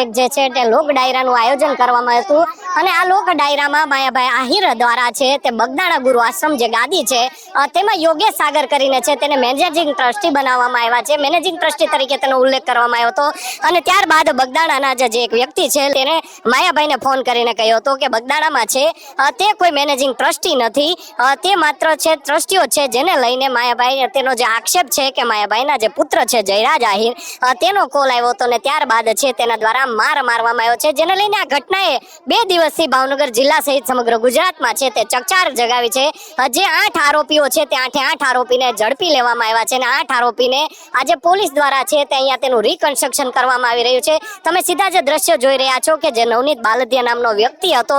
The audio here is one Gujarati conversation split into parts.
એક જે છે તે લોક ડાયરાનું આયોજન કરવામાં હતું અને આ લોક ડાયરામાં માયાભાઈ આહિર દ્વારા છે તે બગદાણા ગુરુ આશ્રમ જે ગાદી છે તેમાં યોગેશ સાગર કરીને છે તેને મેનેજિંગ ટ્રસ્ટી બનાવવામાં આવ્યા છે. મેનેજિંગ ટ્રસ્ટી તરીકે તેનો ઉલ્લેખ કરવામાં આવ્યો હતો અને ત્યારબાદ બગદાણાના જે એક વ્યક્તિ છે તેને માયાભાઈને ફોન કરીને કહ્યો હતો કે બગદાણામાં છે તે કોઈ મેનેજિંગ ટ્રસ્ટી નથી તે માત્ર છે ટ્રસ્ટીઓ છે જેને લઈને માયાભાઈ તેનો જે આક્ષેપ છે કે માયાભાઈના જે પુત્ર છે જયરાજ આહિર તેનો કોલ આવ્યો હતો ને ત્યારબાદ છે તેના દ્વારા માર મારવામાં આવ્યો છે, જેને લઈને આ ઘટનાએ બે દિવસથી ભાવનગર જિલ્લા સહિત સમગ્ર ગુજરાતમાં છે તે ચકચાર જગાવી છે. જે આઠ આરોપીઓ છે, તે આઠે આઠ આરોપીને ઝડપી લેવામાં આવ્યા છે અને આઠ આરોપીને આજે પોલીસ દ્વારા છે તે અહીંયા તેનું રિકન્સ્ટ્રક્શન કરવામાં આવી રહ્યું છે. તમે સીધા જે દ્રશ્ય જોઈ રહ્યા છો કે જે નવનીત બાલદિયા નામનો વ્યક્તિ હતો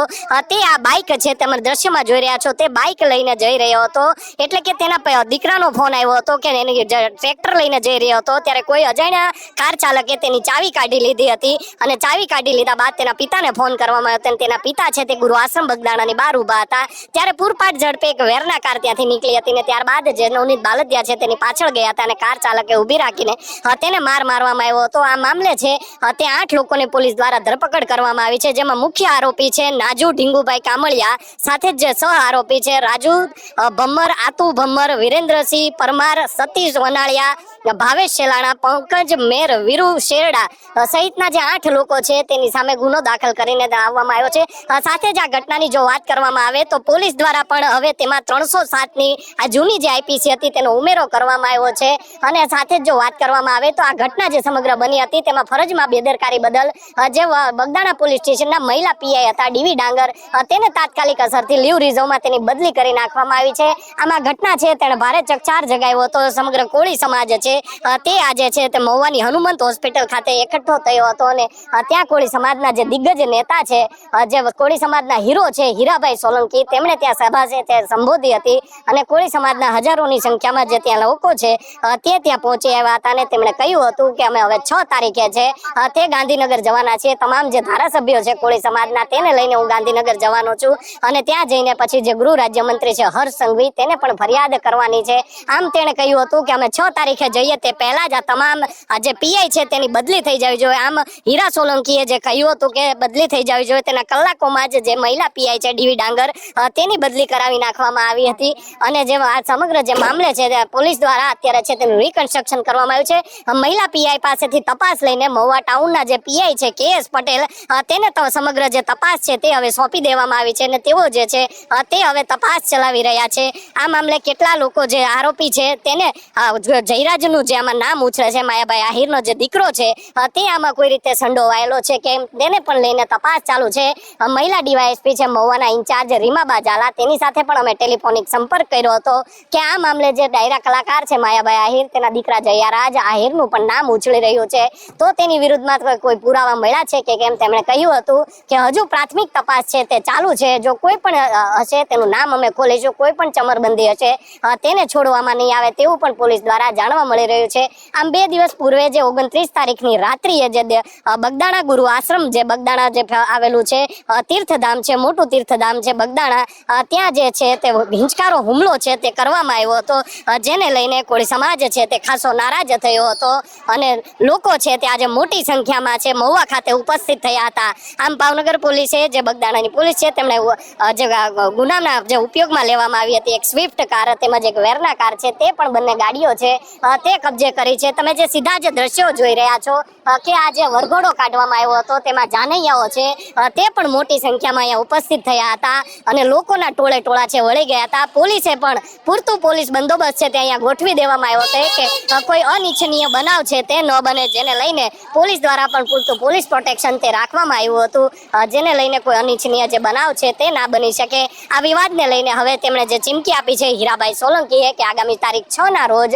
તે આ બાઇક છે તમે દ્રશ્યમાં જોઈ રહ્યા છો, તે બાઇક લઈને જઈ રહ્યો હતો, એટલે કે તેના દીકરાનો ફોન આવ્યો હતો કે એની ટ્રેક્ટર લઈને જઈ રહ્યો હતો, ત્યારે કોઈ અજાણ્યા કાર ચાલકે તેની ચાવી કાઢી લીધી હતી. અને ચાવી કાઢી લીધા બાદ તેના પિતાને ફોન કરવામાં આવ્યો. તેના પિતા છે તે ગુરુ આશ્રમ બગદાણાની બહાર ઊભા હતા. ત્યારે પૂરપાટ ઝડપે એક વેરના કાર ત્યાંથી નીકળી હતી ને ત્યારબાદ જે નવનીત બાલદિયા છે તેની પાછળ ગયા હતા અને કાર ચાલકે ઊભી રાખીને તેને માર મારવામાં આવ્યો હતો. આ મામલે છે તે આઠ લોકોને પોલીસ દ્વારા ધરપકડ કરવામાં આવી છે, જેમાં મુખ્ય આરોપી છે નાજુ ઢીંગુભાઈ કામળિયા, સાથે જ જે સહ આરોપી છે રાજુ ભમ્મર આતુ ભમ્મર વિરેન્દ્રસિંહ પરમાર, સતીશ વનાળિયા ભાવેશ શેલાણા, પંકજ, મેર, વીરુ, શેરડા સહિતના જે આઠ લોકો છે તેની સામે ગુનો દાખલ કરીને આવવામાં આવ્યો છે. સાથે જ આ ઘટનાની જો વાત કરવામાં આવે તો પોલીસ દ્વારા પણ હવે તેમાં ત્રણસો સાતની આ જૂની જે આઈપીસી હતી તેનો ઉમેરો કરવામાં આવ્યો છે. અને સાથે જ જો વાત કરવામાં આવે તો આ ઘટના જે સમગ્ર બની હતી તેમાં ફરજમાં બેદરકારી બદલ જે બગદાણા પોલીસ સ્ટેશનના મહિલા પીઆઈ હતા, ડીવી ડાંગર તેને તાત્કાલિક અસરથી લીવ રિઝર્વમાં તેની બદલી કરી નાખવામાં આવી છે. આમાં ઘટના છે તેણે ભારે ચકચાર જગાવ્યો હતો. સમગ્ર કોળી સમાજ છે અ, તે આજે છે તે મહુવાની હનુમંત હોસ્પિટલ ખાતે એકઠો થયો હતો અને ત્યાં કોળી સમાજના જે દિગ્ગજ નેતા છે જે કોળી સમાજના હીરો છે હીરાભાઈ સોલંકી તેમણે ત્યાં સભા છે તે સંબોધી હતી અને કોળી સમાજના હજારોની સંખ્યામાં જે ત્યાં લોકો છે તે ત્યાં પહોંચી આવ્યા હતા અને તેમણે કહ્યું હતું કે અમે હવે છ તારીખે છે તે ગાંધીનગર જવાના છીએ. તમામ જે ધારાસભ્યો છે કોળી સમાજના તેને લઈને હું ગાંધીનગર જવાનો છું અને ત્યાં જઈને પછી જે ગૃહ રાજ્યમંત્રી છે હર્ષ સંઘવી તેને પણ ફરિયાદ કરવાની છે. આમ તેણે કહ્યું હતું કે અમે છ તારીખે જઈએ તે પહેલા જ આ તમામ જે પીઆઈ છે તેની બદલી થઈ જવી જોઈએ. આમ હીરા સોલંકીએ જે કહ્યું હતું કે બદલી થઈ જવી જોઈએ, તેના કલાકોમાં જ જે મહિલા પીઆઈ છે, ડીવી ડાંગર તેની બદલી કરાવી નાખવામાં આવી હતી. અને જે આ સમગ્ર જે મામલે છે પોલીસ દ્વારા અત્યારે છે તેનું રિકન્સ્ટ્રક્શન કરવામાં આવ્યું છે. મહિલા પીઆઈ પાસેથી તપાસ લઈને મહુવા ટાઉનના જે પીઆઈ છે, કે એસ પટેલ તેને સમગ્ર જે તપાસ છે તે હવે સોંપી દેવામાં આવી છે. અને તેઓ જે છે તે હવે તપાસ ચલાવી રહ્યા છે. આ મામલે કેટલા લોકો જે આરોપી છે, તેને આ જ- જે આમાં નામ ઉછળે છે, માયાભાઈ આહિરનો જે દીકરો છે તે આમાં કોઈ રીતે સંડોવાયેલો છે કે તેને પણ લઈને તપાસ ચાલુ છે. મહિલા ડીવાયએસપી છે, મહુવાના ઇન્ચાર્જ રીમાબા ઝાલા તેની સાથે પણ અમે ટેલિફોનિક સંપર્ક કર્યો હતો કે આ મામલે જે ડાયરા કલાકાર છે, માયાભાઈ આહિર, તેના દીકરા જયારાજ આહિરનું પણ નામ ઉછળી રહ્યું છે. તો તેની વિરુદ્ધમાં કોઈ પુરાવા મળ્યા છે કે કેમ? તેમણે કહ્યું હતું કે હજુ પ્રાથમિક તપાસ છે, તે ચાલુ છે. જો કોઈ પણ હશે, તેનું નામ અમે ખોલીશું, કોઈ પણ ચમરબંધી હશે તેને છોડવામાં નહીં આવે તેવું પણ પોલીસ દ્વારા જાણવા મળી રહ્યું છે. આમ બે દિવસ પૂર્વે જે ઓગણત્રીસ તારીખની રાત્રિએ જે બગદાણા ગુરુ આશ્રમ જે બગદાણા જે આવેલું છે તીર્થધામ છે મોટું તીર્થધામ છે બગદાણા ત્યાં જે છે તે હિંચકારો હુમલો છે તે કરવામાં આવ્યો હતો. જેને લઈને કોળી સમાજ છે તે ખાસો નારાજ થયો હતો અને લોકો છે તે આજે મોટી સંખ્યામાં છે મહુવા ખાતે ઉપસ્થિત થયા હતા. આમ ભાવનગર પોલીસે જે બગદાણાની પોલીસ છે તેમણે જે ગુનાના જે ઉપયોગમાં લેવામાં આવી હતી એક સ્વિફ્ટ કાર તેમજ એક વેરના કાર છે તે પણ બંને ગાડીઓ છે. અ, કબજે કરી છે. તમે જે સીધા જે દ્રશ્યો જોઈ રહ્યા છો કે આ જે વરઘોડો કાઢવામાં આવ્યો હતો તેમાં જાનૈયાઓ છે તે પણ મોટી સંખ્યામાં અહીંયા ઉપસ્થિત થયા હતા અને લોકોના ટોળે ટોળા છે વળી ગયા હતા. પોલીસે પણ પૂરતું પોલીસ બંદોબસ્ત છે તે અહીંયા ગોઠવી દેવામાં આવ્યો હતો કે કોઈ અનિચ્છનીય બનાવ છે તે ન બને, જેને લઈને પોલીસ દ્વારા પણ પૂરતું પોલીસ પ્રોટેક્શન તે રાખવામાં આવ્યું હતું. જેને લઈને કોઈ અનિચ્છનીય જે બનાવ છે તે ના બની શકે. આ વિવાદને લઈને હવે તેમણે જે ચીમકી આપી છે હીરાભાઈ સોલંકીએ કે આગામી તારીખ છ ના રોજ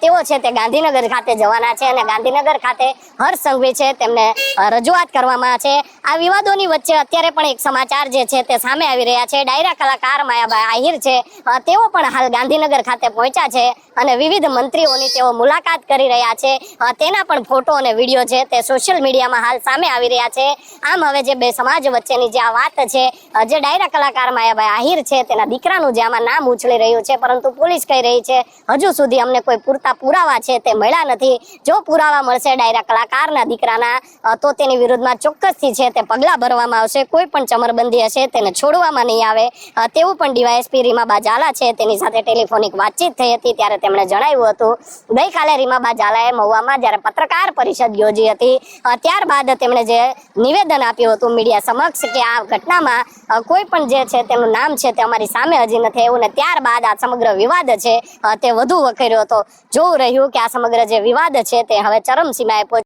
તેઓ છે તે ગાંધીનગર ખાતે જવાના છે અને ગાંધીનગર ખાતે હર્ષ સંઘવી છે, તેમને રજૂઆત કરવામાં છે. આ વિવાદોની વચ્ચે અત્યારે પણ એક સમાચાર જે છે, તે સામે આવી રહ્યા છે. ડાયરા કલાકાર માયાભાઈ આહિર છે. તેઓ પણ હાલ ગાંધીનગર ખાતે પહોંચ્યા છે અને વિવિધ મંત્રીઓની તેઓ મુલાકાત કરી રહ્યા છે. તેના પણ ફોટો અને વીડિયો છે, તે સોશિયલ મીડિયામાં હાલ સામે આવી રહ્યા છે. આમ હવે જે બે સમાજ વચ્ચેની જે આ વાત છે જે ડાયરા કલાકાર માયાભાઈ આહિર છે, તેના દીકરાનું જે આમાં નામ ઉછળી રહ્યું છે, પરંતુ પોલીસ કહી રહી છે, હજુ સુધી અમને કોઈ પૂરતા પુરાવા છે, તે મળ્યા નથી. જો પુરાવા મળશે, ડાયરા કલાકારના દીકરાના તો તેની વિરુદ્ધમાં ચોક્કસથી છે તે પગલાં ભરવામાં આવશે. કોઈ પણ ચમરબંધી હશે તેને છોડવામાં નહીં આવે. તેવું પણ ડીવાયએસપી રીમાબા ઝાલા છે. તેની સાથે ટેલિફોનિક વાતચીત થઈ હતી ત્યારે તેમણે જણાવ્યું હતું, ગઈકાલે રીમાબા ઝાલાએ મહુવામાં જ્યારે પત્રકાર પરિષદ યોજી હતી ત્યારબાદ તેમણે જે નિવેદન આપ્યું હતું મીડિયા સમક્ષ કે આ ઘટનામાં કોઈ પણ જે છે તેનું નામ છે તે અમારી સામે હજી નથી આવ્યું ને ત્યારબાદ આ સમગ્ર વિવાદ છે તે વધુ વખેર્યો હતો. જોવું રહ્યું કે આ સમગ્ર જે વિવાદ છે તે હવે ચરમસીમાએ